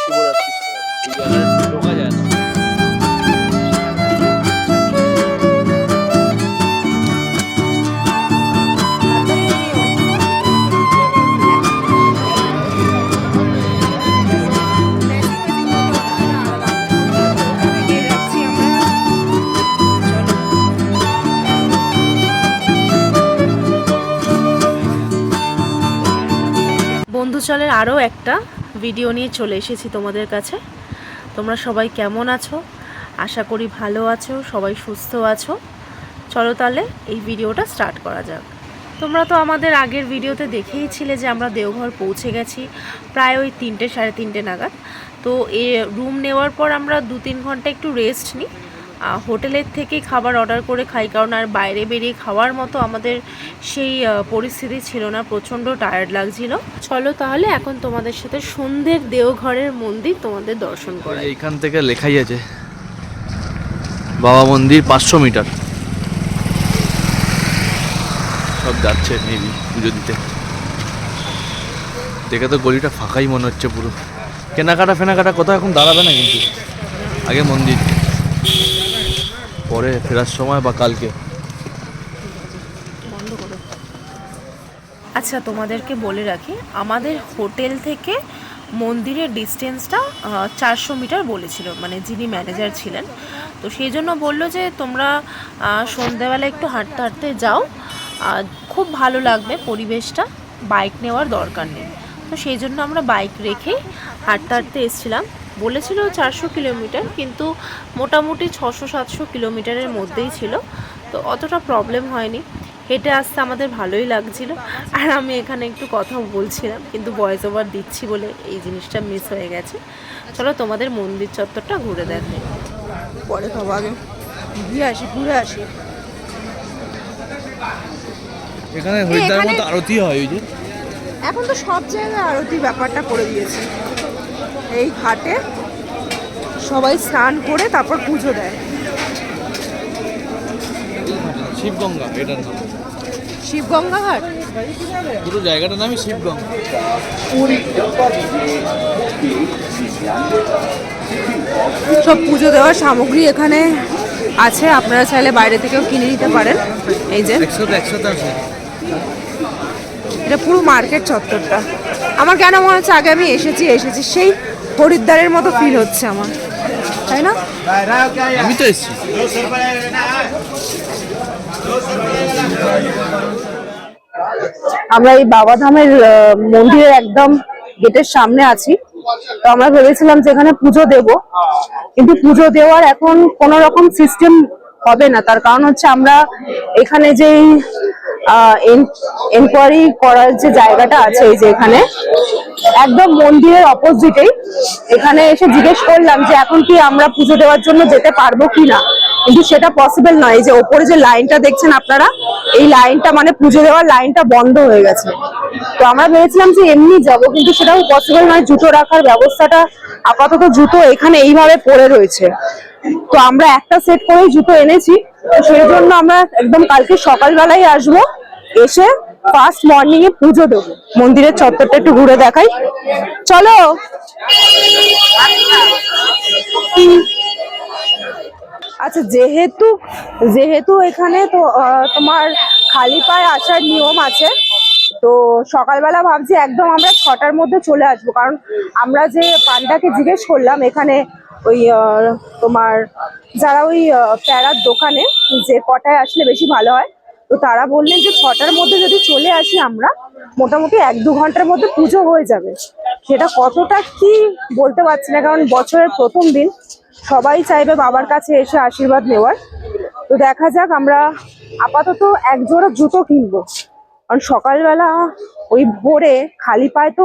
শিবরাত্রি ঢোকা আরও একটা ভিডিও নিয়ে চলে এসেছি তোমাদের কাছে। তোমরা সবাই কেমন আছো? আশা করি ভালো আছো, সবাই সুস্থ আছো। চলো তাহলে এই ভিডিওটা স্টার্ট করা যাক। তোমরা তো আমাদের আগের ভিডিওতে দেখেইছিলে যে আমরা দেওঘর পৌঁছে গেছি প্রায় ওই তিনটে, সাড়ে তিনটে নাগাদ। তো এ রুম নেওয়ার পর আমরা দু তিন ঘণ্টা একটু রেস্ট নিই। হোটেলের থেকেই খাবার অর্ডার করে খাই কারণ আর বাইরে বেরিয়ে খাওয়ার মতো আমাদের সেই পরিস্থিতি ছিল না প্রচণ্ড টায়ার্ড লাগছিল। চলো তাহলে এখন তোমাদের সাথে সন্ধ্যের দেওঘরের মন্দির তোমাদের দর্শন করাই। এইখান থেকে লেখাই আছে বাবা মন্দির পাঁচশো মিটার। সব যাচ্ছে মেবি পুজো দিতে। দেখে তো গলিটা ফাঁকাই মনে হচ্ছে পুরো। কেনাকাটা ফেনাকাটা কোথাও এখন দাঁড়াবে না কিন্তু। আগে মন্দির। পরে ফেরার সময় বা কালকে। আচ্ছা তোমাদেরকে বলে রাখি, আমাদের হোটেল থেকে মন্দিরের ডিস্টেন্সটা চারশো মিটার বলেছিল মানে যিনি ম্যানেজার ছিলেন। তো সেই জন্য বলল যে, তোমরা সন্ধ্যাবেলা একটু হাঁটতে হাঁটতে যাও। খুব ভালো লাগবে পরিবেশটা, বাইক নেওয়ার দরকার নেই। তো সেই জন্য আমরা বাইক রেখেই হাঁটতে হাঁটতে এসেছিলাম। বলেছিল চারশো কিলোমিটার কিন্তু মোটামুটি ছশো সাতশো কিলোমিটারের মধ্যেই ছিল। তো অতটা প্রবলেম হয়নি। হেঁটে আসতে আমাদের ভালোই লাগছিল। আর আমি এখানে একটু কথা বলছিলাম কিন্তু ভয়েস ওভার দিচ্ছি বলে এই জিনিসটা মিস হয়ে গেছে। চলো তোমাদের মন্দির চত্বরটা ঘুরে দেখাই পরে খাব আগে। ঘুরে আসি ঘুরে আসি। এখানে হরিদ্বারের মতো আরতি হয় ওই যে। এখন তো সব জায়গায় আরতি ব্যাপারটা করে দিয়েছে। এই ঘাটে সবাই স্নান করে তারপর পুজো দেয়। শিবগঙ্গা এটার নাম। শিবগঙ্গা ঘাট পুরো জায়গাটার নামই শিবগঙ্গা। সব পুজো দেওয়ার সামগ্রী এখানে আছে আপনারা চাইলে বাইরে থেকেও কিনে নিতে পারেন। এই যে। এটা পুরো মার্কেট চত্বরটা। আমার কেন মনে হচ্ছে আগে আমি এসেছি এসেছি সেই হরিদ্বারের মতো ফিল হচ্ছে আমার। তাই না? আমি তো এসেছি। আমরা এই বাবাধামের আহ, মন্দিরের একদম গেটের সামনে আছি। তো আমরা ভেবেছিলাম যে এখানে পুজো দেব। কিন্তু পুজো দেওয়ার এখন কোন রকম সিস্টেম হবে না। তার কারণ হচ্ছে আমরা এখানে যেই এনকোয়ারি করার যে জায়গাটা আছে এই যে এখানে, একদম মন্দিরের অপোজিটেই এখানে এসে জিজ্ঞেস করলাম যে এখন কি আমরা পুজো দেওয়ার জন্য যেতে পারব কিনা? কিন্তু সেটা পসিবল নয়। যে ওপরে যে লাইনটা দেখছেন আপনারা, এই লাইনটা মানে পুজো দেওয়ার লাইনটা বন্ধ হয়ে গেছে। তো আমরা ভেবেছিলাম যে এমনি যাব, কিন্তু সেটাও পসিবল নয়। জুতো রাখার ব্যবস্থাটা আপাতত জুতো এখানে এইভাবে পড়ে রয়েছে। তো আমরা একটা সেট করেই জুতো এনেছি। তো সেই জন্য আমরা একদম কালকে সকালবেলায় আসব, এসে ফার্স্ট মর্নিং এ পুজো দেবো। মন্দিরের চত্বরটা একটু ঘুরে দেখাই। চলো! আচ্ছা যেহেতু যেহেতু এখানে তো তোমার খালি পায়ে আসার নিয়ম আছে, তো সকালবেলা ভাবছি একদম আমরা ছটার মধ্যে চলে আসব। কারণ আমরা যে পান্ডাকে জিজ্ঞেস করলাম এখানে ওই তোমার যারা ওই প্যারার দোকানে যে কটায় আসলে বেশি ভালো হয়, তো তারা বললেন যে ছটার মধ্যে যদি চলে আসি আমরা, মোটামুটি এক দু ঘণ্টার মধ্যে পুজো হয়ে যাবে। সেটা কতটা কি বলতে পারছি না, কারণ বছরের প্রথম দিন সবাই চাইবে বাবার কাছে এসে আশীর্বাদ নেওয়ার। তো দেখা যাক, আমরা আপাতত এক জোড়া জুতো কিনবো। কারণ সকালবেলা ওই ভোরে খালি পায়ে তো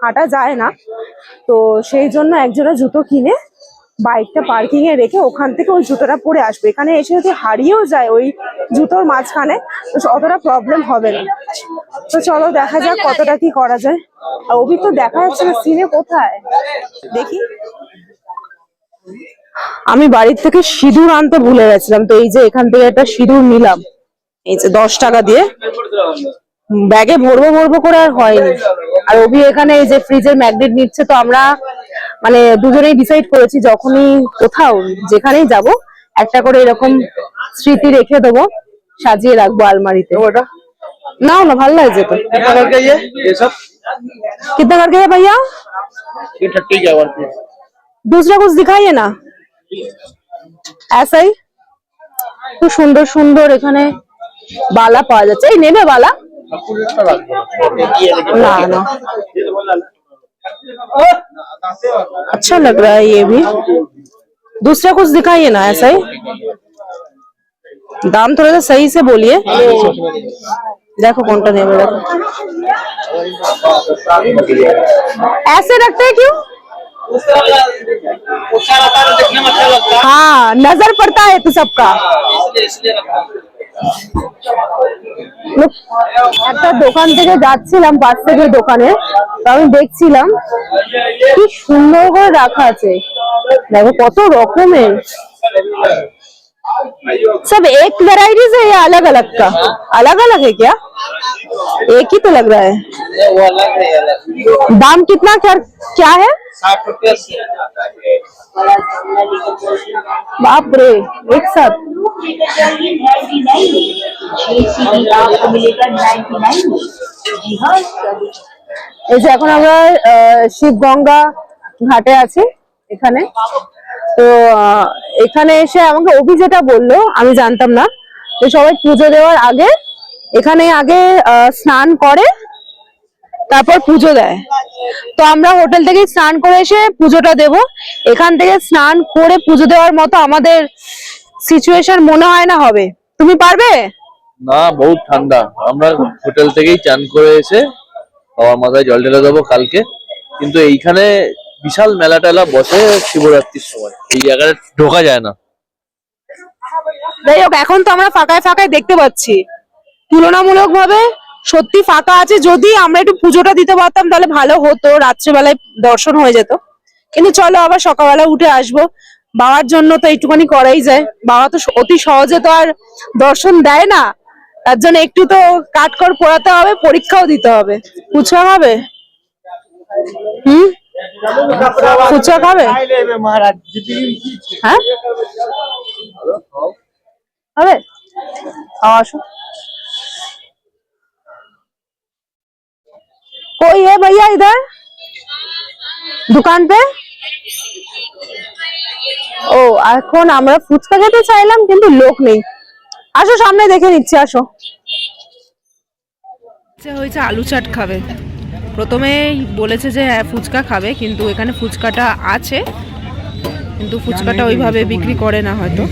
হাঁটা যায় না। তো সেই জন্য এক জোড়া জুতো কিনে বাইকটা পার্কিং এ রেখে ওখান থেকে ওই জুতোটা পরে আসবে। এখানে এসে যদি হারিয়েও যায় ওই জুতোর মাঝখানে, তো অতটা প্রবলেম হবে না। তো চলো দেখা যাক কতটা কি করা যায়। আর অভি তো দেখা যাচ্ছে না, সিনে কোথায়? দেখি। আমি বাড়ির থেকে সিঁদুর আনতে ভুলে গেছিলাম, তো এই যে এখান থেকে একটা সিঁদুর নিলাম। এই যে দশ টাকা দিয়ে। ব্যাগে ভরবো ভরবো করে আর হয়নি। আর অভি এখানে এই যে ফ্রিজের ম্যাগনেট নিচ্ছে, তো আমরা মানে দুজনেই ডিসাইড করেছি যখনই কোথাও যেখানেই যাব একটা করে এরকম স্মৃতি রেখে দেবো সাজিয়ে রাখবো আলমারিতে নাও না ভালো লাগছে তো कितना करके ये ये सब कितना करके है भैया ये थर्टी का वन पीस दूसरा कुछ दिखाइए ना ऐसा ही খুব সুন্দর সুন্দর এখানে বালা পাওয়া যাচ্ছে এই নেবে বালা না না अच्छा लग रहा है ये भी। दूसरा कुछ दिखाइए ना, ऐसा ही। दाम थोड़ा सा सही से बोलिए। देखो कौन सा नेबे देखो। ऐसे रखते हैं क्यों? हाँ नज़र पड़ता है तो सबका। একটা দোকান থেকে যাচ্ছিলাম, পাশ থেকে দোকানে। আমি দেখছিলাম, কি সুন্দর করে রাখা আছে। দেখো কত রকমের। सब एक वेराइटीज है या अलग अलग का अलग अलग है क्या एक ही तो लग रहा है वो अलग है अलग दाम कितना क्या क्या है साठ रुपये बाप रे एक साथ आपको मिलेगा नाइन्टी नाइन में जी हाँ এই যে এখন আমরা আহ, শিবগঙ্গা ঘাটে আছি এখানে তো এখানে এসে আমাকে অভি যেটা বলল, আমি জানতাম না। তো সবাই পুজো দেওয়ার আগে, এখানে আগে স্নান করে, তারপর পুজো দেয়। তো আমরা হোটেল থেকে স্নান করে এসে পুজোটা দেব। এখান থেকে স্নান করে পুজো দেওয়ার মতো আমাদের সিচুয়েশন মনে হয় না হবে। তুমি পারবে? না, বহুত ঠান্ডা। আমরা হোটেল থেকেই চান করে এসে বাবার মাথায় জল ঢেলে দেবো কালকে। কিন্তু এইখানে বিশাল মেলা টেলা বসে শিবরাত্রির সময়। এই জায়গায় ঢোকা যায় না। যাই হোক, এখন তো আমরা ফাঁকায় ফাঁকায় দেখতে পাচ্ছি। তুলনামূলক ভাবে সত্যি ফাঁকা আছে। যদি আমরা একটু পুজোটা দিতে পারতাম, তাহলে ভালো হতো। রাত্রেবেলায় দর্শন হয়ে যেত। কিন্তু চলো, আবার সকালবেলা উঠে আসব। বাবার জন্য তো একটুখানি করাই যায়। বাবা তো অতি সহজে তো আর দর্শন দেয় না। তার জন্য একটু তো কাঠকর পড়াতে হবে, পরীক্ষাও দিতে হবে। ফুচকা হবে হুম? ফুচকা খাবে হ্যাঁ হবে খাও আসো कोई है भैया इधर दुकान पे ও এখন আমরা ফুচকা খেতে চাইলাম কিন্তু লোক নেই আসো সামনে দেখে নিচ্ছি আসো ইচ্ছা হয়েছে আলু চাট খাবে প্রথমে বলেছে যে হ্যাঁ ফুচকা খাবে, কিন্তু এখানে ফুচকাটা আছে। কিন্তু ফুচকাটা ওইভাবে বিক্রি করে না হয়তো।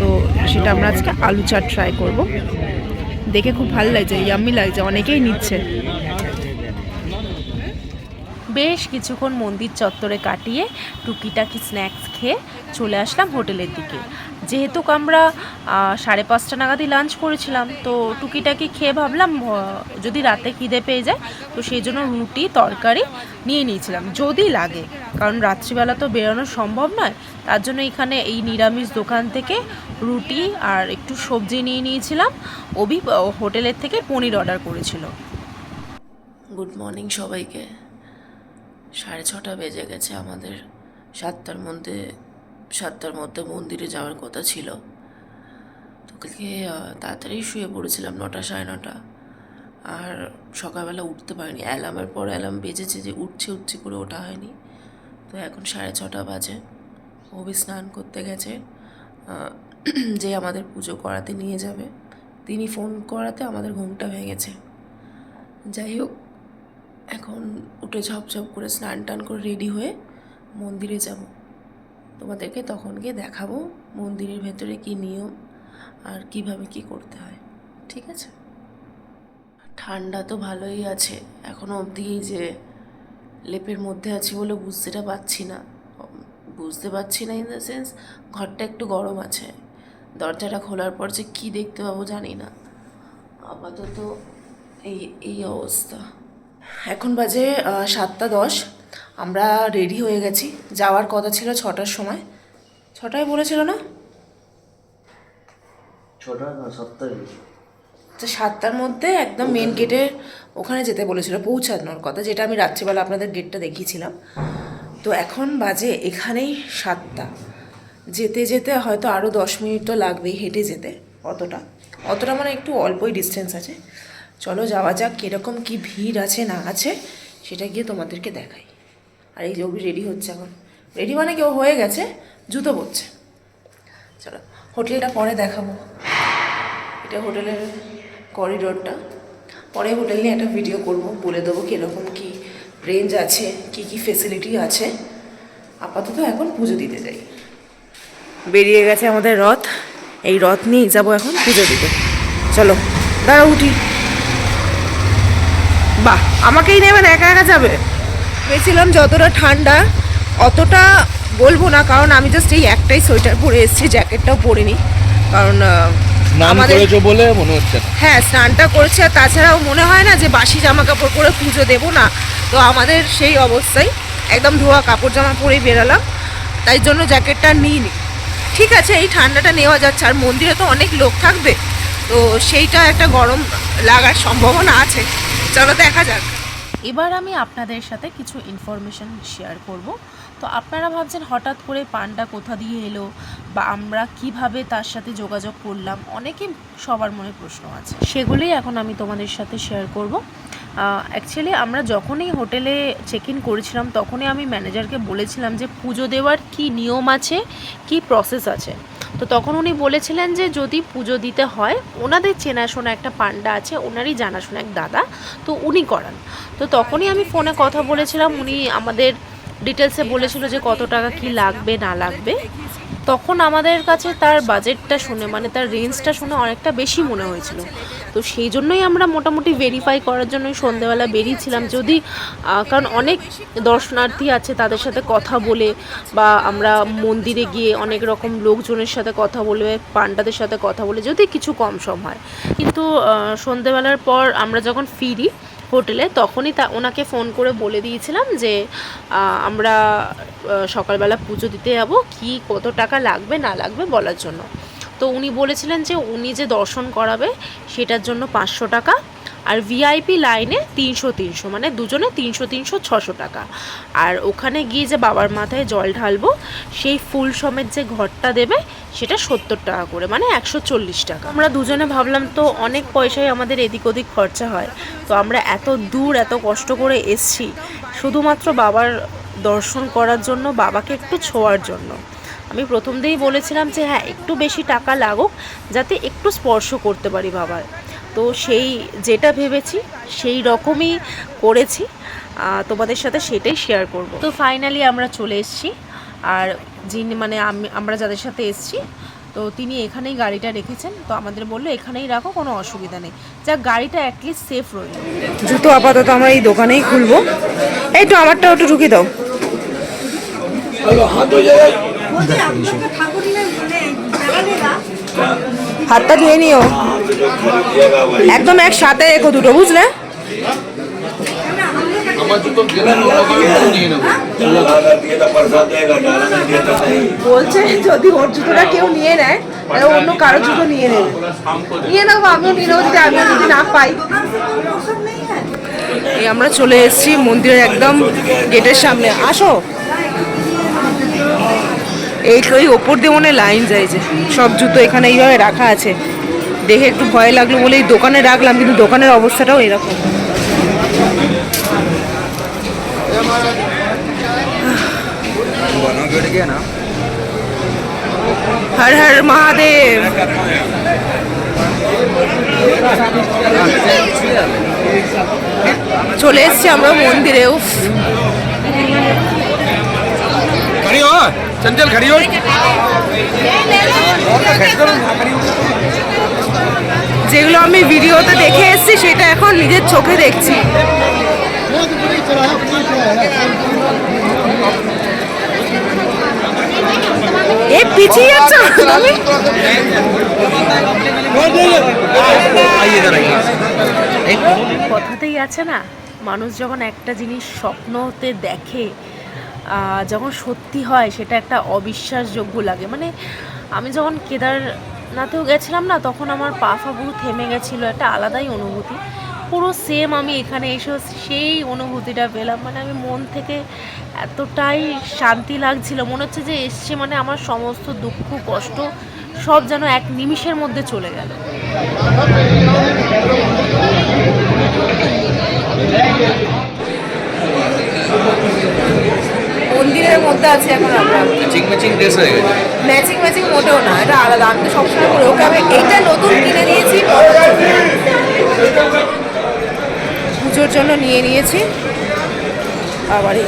তো সেটা আমরা আজকে আলু চাট ট্রাই করব। দেখে খুব ভালো লাগছে ইয়াম্মি লাগছে, অনেকেই নিচ্ছে। বেশ কিছুক্ষণ মন্দির চত্বরে কাটিয়ে টুকিটাকি স্ন্যাক্স খেয়ে চলে আসলাম হোটেলের দিকে। যেহেতু আমরা সাড়ে পাঁচটা নাগাদই লাঞ্চ করেছিলাম, তো টুকিটাকি খেয়ে ভাবলাম যদি রাতে খিদে পেয়ে যায়, তো সেই জন্য রুটি, তরকারি নিয়ে নিয়েছিলাম। যদি লাগে, কারণ রাত্রিবেলা তো বেরোনো সম্ভব নয়, তার জন্য এখানে এই নিরামিষ দোকান থেকে রুটি আর একটু সবজি নিয়ে নিয়েছিলাম। অভি হোটেলের থেকে পনির অর্ডার করেছিল। গুড মর্নিং সবাইকে। সাড়ে ছটা বেজে গেছে আমাদের সাতটার মধ্যে সাতটার মধ্যে মন্দিরে যাওয়ার কথা ছিল। তো কালকে তাড়াতাড়ি শুয়ে পড়েছিলাম নটা সাড়ে নটা। আর সকালবেলা উঠতে পারিনি। অ্যালার্মের পর অ্যালার্ম বেজেছে যে উঠছে উঠছে করে ওঠা হয়নি। তো এখন সাড়ে ছটা বাজে। অভি স্নান করতে গেছে। যে আমাদের পুজো করাতে নিয়ে যাবে। তিনি ফোন করাতে আমাদের ঘুমটা ভেঙেছে। যাই হোক, এখন উঠে ঝপঝপ করে স্নান টান করে রেডি হয়ে মন্দিরে যাব। তোমাদেরকে তখন গিয়ে দেখাবো মন্দিরের ভেতরে কি নিয়ম আর কীভাবে কি করতে হয়, ঠিক আছে? ঠান্ডা তো ভালোই আছে, এখনও অবধি যে লেপের মধ্যে আছি বলে বুঝতেটা পারছি না। বুঝতে পারছি না ইন দ্য সেন্স ঘরটা একটু গরম আছে, দরজাটা খোলার পর যে কী দেখতে পাবো জানি না। আপাতত এই এই অবস্থা। এখন বাজে সাতটা দশ। আমরা রেডি হয়ে গেছি। যাওয়ার কথা ছিল ছটার সময়। ছটায় বলেছিল না? তো আচ্ছা, সাতটার মধ্যে একদম মেন গেটে ওখানে যেতে বলেছিল পৌঁছানোর কথা যেটা আমি রাত্রিবেলা আপনাদের গেটটা দেখিয়েছিলাম। তো এখন বাজে এখানেই সাতটা। যেতে যেতে হয়তো আরও দশ মিনিট তো লাগবে হেঁটে যেতে অতটা। অতটা মানে একটু অল্পই ডিস্টেন্স আছে। চলো যাওয়া যাক কীরকম কি ভিড় আছে না আছে সেটা গিয়ে তোমাদেরকে দেখাই। আর এই যে অভি রেডি হচ্ছে এখন। রেডি মানে কেউ হয়ে গেছে, জুতো পরছে। চলো, হোটেলটা পরে দেখাবো। এটা হোটেলের করিডোরটা পরে হোটেল নিয়ে একটা ভিডিও করব, বলে দেবো কীরকম কী রেঞ্জ আছে, কি কি ফেসিলিটি আছে। আপাতত এখন পুজো দিতে যাই। বেরিয়ে গেছে আমাদের রথ। এই রথ নিয়ে যাব এখন পুজো দিতে। চলো দাঁড়া উঠি। বাহ, আমাকেই নেবেন, একা একা যাবে? ভেবেছিলাম যতটা ঠান্ডা অতটা বলব না কারণ আমি জাস্ট এই একটাই সোয়েটার পরে এসেছি জ্যাকেটটাও পরিনি। কারণ আমাদের বলে মনে হচ্ছে হ্যাঁ স্নানটা করেছি আর তাছাড়াও মনে হয় না যে বাসি জামা কাপড় পরে পুজো দেবো না। তো আমাদের সেই অবস্থায় একদম ধোয়া কাপড় জামা পরেই বেরালাম তাই জন্য জ্যাকেটটা নিইনি। ঠিক আছে এই ঠান্ডাটা নেওয়া যাচ্ছে আর মন্দিরে তো অনেক লোক থাকবে তো সেইটা একটা গরম লাগার সম্ভাবনা আছে। চলো দেখা যাক। এবার আমি আপনাদের সাথে কিছু ইনফরমেশন শেয়ার করব। তো আপনারা ভাবছেন হঠাৎ করে পানটা কোথা দিয়ে এলো বা আমরা কীভাবে তার সাথে যোগাযোগ করলাম? অনেকে সবার মনে প্রশ্ন আছে। সেগুলোই এখন আমি তোমাদের সাথে শেয়ার করব। অ্যাকচুয়ালি আমরা যখনই হোটেলে চেক ইন করেছিলাম, তখনই আমি ম্যানেজারকে বলেছিলাম যে পুজো দেওয়ার কি নিয়ম আছে, কি প্রসেস আছে। তো তখন উনি বলেছিলেন যে যদি পুজো দিতে হয়, ওনাদের চেনাশোনা একটা পান্ডা আছে, ওনারই জানাশোনা এক দাদা, তো উনি করান। তো তখনই আমি ফোনে কথা বলেছিলাম, উনি আমাদের ডিটেলসে বলেছিল যে কত টাকা কি লাগবে, না লাগবে। তখন আমাদের কাছে তার বাজেটটা শুনে মানে তার রেঞ্জটা শুনে অনেকটা বেশি মনে হয়েছিল। তো সেই জন্যই আমরা মোটামুটি ভেরিফাই করার জন্যই সন্ধেবেলা বেরিয়েছিলাম। যদি কারণ অনেক দর্শনার্থী আছে তাদের সাথে কথা বলে বা আমরা মন্দিরে গিয়ে অনেক রকম লোকজনের সাথে কথা বলে পান্ডাদের সাথে কথা বলে যদি কিছু কম সম হয়। কিন্তু আহ, সন্ধেবেলার পর আমরা যখন ফিরি হোটেলে, তখনই তা ওনাকে ফোন করে বলে দিয়েছিলাম যে আমরা সকালবেলা পুজো দিতে যাব, কি কত টাকা লাগবে, না লাগবে বলার জন্য। তো উনি বলেছিলেন যে, উনি যে দর্শন করাবে, সেটার জন্য পাঁচশো টাকা আর ভিআইপি লাইনে তিনশো তিনশো মানে দুজনে তিনশো তিনশো, ছশো টাকা। আর ওখানে গিয়ে যে বাবার মাথায় জল ঢালবো, সেই ফুল সমেত যে ঘরটা দেবে, সেটা সত্তর টাকা করে মানে একশো চল্লিশ টাকা। আমরা দুজনে ভাবলাম, তো অনেক পয়সায় আমাদের এদিক ওদিক খরচা হয়। তো আমরা এত দূর, এত কষ্ট করে এসছি, শুধুমাত্র বাবার দর্শন করার জন্য, বাবাকে একটু ছোঁয়ার জন্য। আমি প্রথম দিয়েই বলেছিলাম যে হ্যাঁ একটু বেশি টাকা লাগুক, যাতে একটু স্পর্শ করতে পারি বাবার। তো সেই যেটা ভেবেছি সেই রকমই করেছি। তোমাদের সাথে সেটাই শেয়ার করব। তো ফাইনালি আমরা চলে এসেছি। আর যিনি মানে আমি আমরা যাদের সাথে এসেছি তো তিনি এখানেই গাড়িটা রেখেছেন। তো আমাদের বলল এখানেই রাখো কোনো অসুবিধা নেই। যা গাড়িটা অ্যাটলিস্ট সেফ রইল। জুতো আপাতত আমরা এই দোকানেই খুলবো। এই তো আমারটা একটু ঢুকিয়ে দাও। হাতটা ধুয়ে নিও। একদম এক সাথে রেখো দুটো বুঝলে? নেব। বলছে যদি ওর জুতোটা কেউ নিয়ে নেয় তাহলে অন্য কারও জুতো নিয়ে নেবে। নিয়ে নাও আমিও নিয়ে নেব যদি আমিও যদি না পাই। এই আমরা চলে এসেছি মন্দিরের একদম গেটের সামনে। আসো। এই এই ওপর দিয়ে মনে লাইন যায় যে সব জুতো এখানে এইভাবে রাখা আছে। দেখে একটু ভয় লাগল বলে এই দোকানে রাখলাম, কিন্তু দোকানের অবস্থাটাও এরকম। হর হর মহাদেব। চলে এসছি আমরা মন্দিরে, উফ। चंचल खड़ी हो যেগুলো আমি ভিডিওতে দেখে এসেছি সেটা এখন নিজের চোখে দেখছি এ পিছিয়ে যাচ্ছ তুমি কথাতেই আছে না মানুষ যখন একটা জিনিস স্বপ্নতে দেখে আহ, যখন সত্যি হয়, সেটা একটা অবিশ্বাসযোগ্য লাগে। মানে আমি যখন কেদারনাথেও গেছিলাম না, তখন আমার পা ফা পুরো থেমে গেছিল, একটা আলাদাই অনুভূতি। পুরো সেম আমি এখানে এসে সেই অনুভূতিটা পেলাম। মানে আমি মন থেকে এতটাই শান্তি লাগছিল, মনে হচ্ছে যে এসছে মানে আমার সমস্ত দুঃখ, কষ্ট সব যেন এক নিমিষের মধ্যে চলে গেল। মন্দিরের মধ্যে আছে এখন আমরা ম্যাচিং ম্যাচিং ড্রেস হয়ে গেছে ম্যাচিং ম্যাচিং মোটেও না এটা আলাদা আমি তো সবসময় করি ওকে আমি এইটা নতুন কিনে দিয়েছি পুজোর জন্য নিয়ে নিয়েছি আবার এই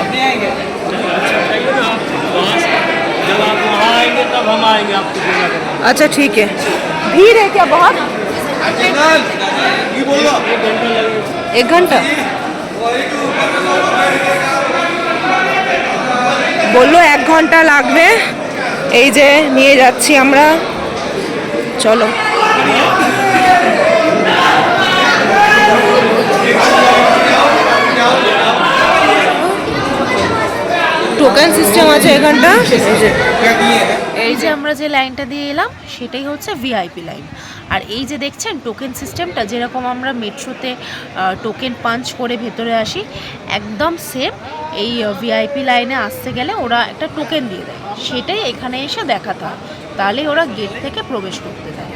अपने आएंगे जब आप वहाँ आएंगे तब हम आएंगे आपको पूजा करने अच्छा ठीक है भीड़ है क्या बहुत এক ঘণ্টা? বলল, এক ঘণ্টা লাগবে। এই যে, নিয়ে যাচ্ছি আমরা। চলো। টোকেন সিস্টেম আছে এখানটা এই যে আমরা যে লাইনটা দিয়ে এলাম সেটাই হচ্ছে ভিআইপি লাইন। আর এই যে দেখছেন টোকেন সিস্টেমটা যেরকম আমরা মেট্রোতে টোকেন পাঞ্চ করে ভেতরে আসি একদম সেম এই ভিআইপি লাইনে আসতে গেলে ওরা একটা টোকেন দিয়ে দেয়। সেটাই এখানে এসে দেখাতে হয়। তাহলে ওরা গেট থেকে প্রবেশ করতে দেয়।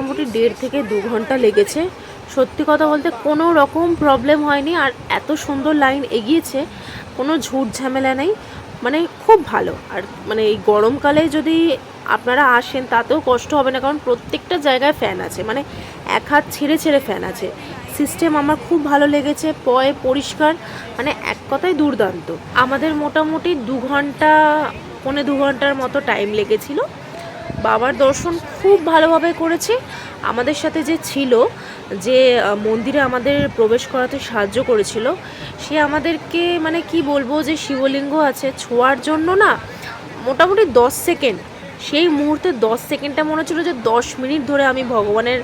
মোটামুটি দেড় থেকে দু ঘণ্টা লেগেছে। সত্যি কথা বলতে কোনো রকম প্রবলেম হয়নি আর এত সুন্দর লাইন এগিয়েছে, কোনো ঝুট ঝামেলা নেই। মানে খুব ভালো। আর মানে এই গরমকালে যদি আপনারা আসেন, তাতেও কষ্ট হবে না, কারণ প্রত্যেকটা জায়গায় ফ্যান আছে। মানে এক হাত ছেড়ে ছেড়ে ফ্যান আছে। সিস্টেম আমার খুব ভালো লেগেছে, পয়ে পরিষ্কার মানে এক কথায় দুর্দান্ত। আমাদের মোটামুটি দু ঘণ্টা, পৌনে দু ঘণ্টার মতো টাইম লেগেছিল। বাবার দর্শন খুব ভালোভাবে করেছি। আমাদের সাথে যে ছিল, যে মন্দিরে আমাদের প্রবেশ করাতে সাহায্য করেছিল, সে আমাদেরকে মানে কি বলব যে, শিবলিঙ্গ আছে ছোঁয়ার জন্য না, মোটামুটি দশ সেকেন্ড, সেই মুহূর্তে দশ সেকেন্ডটা মনে হচ্ছিল যে, দশ মিনিট ধরে আমি ভগবানের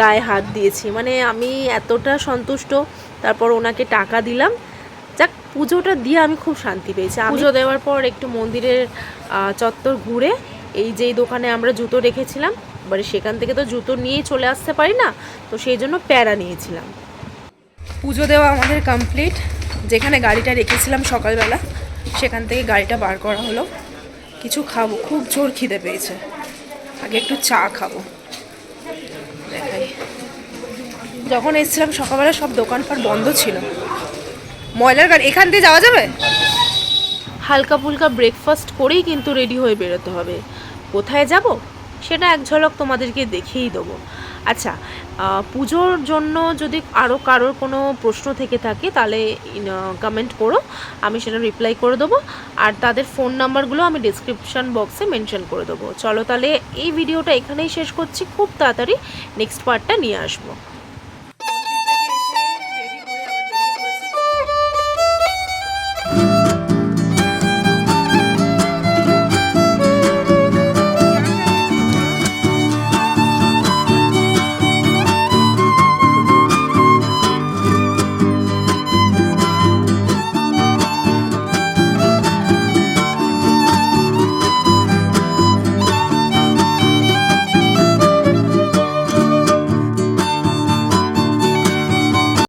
গায়ে হাত দিয়েছি। মানে আমি এতটা সন্তুষ্ট, তারপর ওনাকে টাকা দিলাম। যাক, পুজোটা দিয়ে আমি খুব শান্তি পেয়েছি। পুজো দেওয়ার পর একটু মন্দিরের চত্বর ঘুরে এই যেই দোকানে আমরা জুতো রেখেছিলাম, এবারে সেখান থেকে তো জুতো নিয়েই চলে আসতে পারি না, তো সেই জন্য প্যারা নিয়েছিলাম। পুজো দেওয়া আমাদের কমপ্লিট যেখানে গাড়িটা রেখেছিলাম সকালবেলা, সেখান থেকে গাড়িটা বার করা হলো। কিছু খাব, খুব জোর খিদে পেয়েছে। আগে একটু চা খাব। দেখাই। যখন এসেছিলাম সকালবেলা সব দোকানপাট বন্ধ ছিল। ময়লার গাড়ি, এখান দিয়ে যাওয়া যাবে? হালকা ফুলকা ব্রেকফাস্ট করেই কিন্তু রেডি হয়ে বেরোতে হবে। কোথায় যাব? সেটা এক ঝলক তোমাদেরকে দেখিয়েই দেবো। আচ্ছা পুজোর জন্য যদি আরও কারোর কোনো প্রশ্ন থেকে থাকে, তাহলে কমেন্ট করো। আমি সেটা রিপ্লাই করে দেবো। আর তাদের ফোন নাম্বারগুলো আমি ডিসক্রিপশান বক্সে মেনশন করে দেবো। চলো তাহলে এই ভিডিওটা এখানেই শেষ করছি। খুব তাড়াতাড়ি নেক্সট পার্টটা নিয়ে আসব।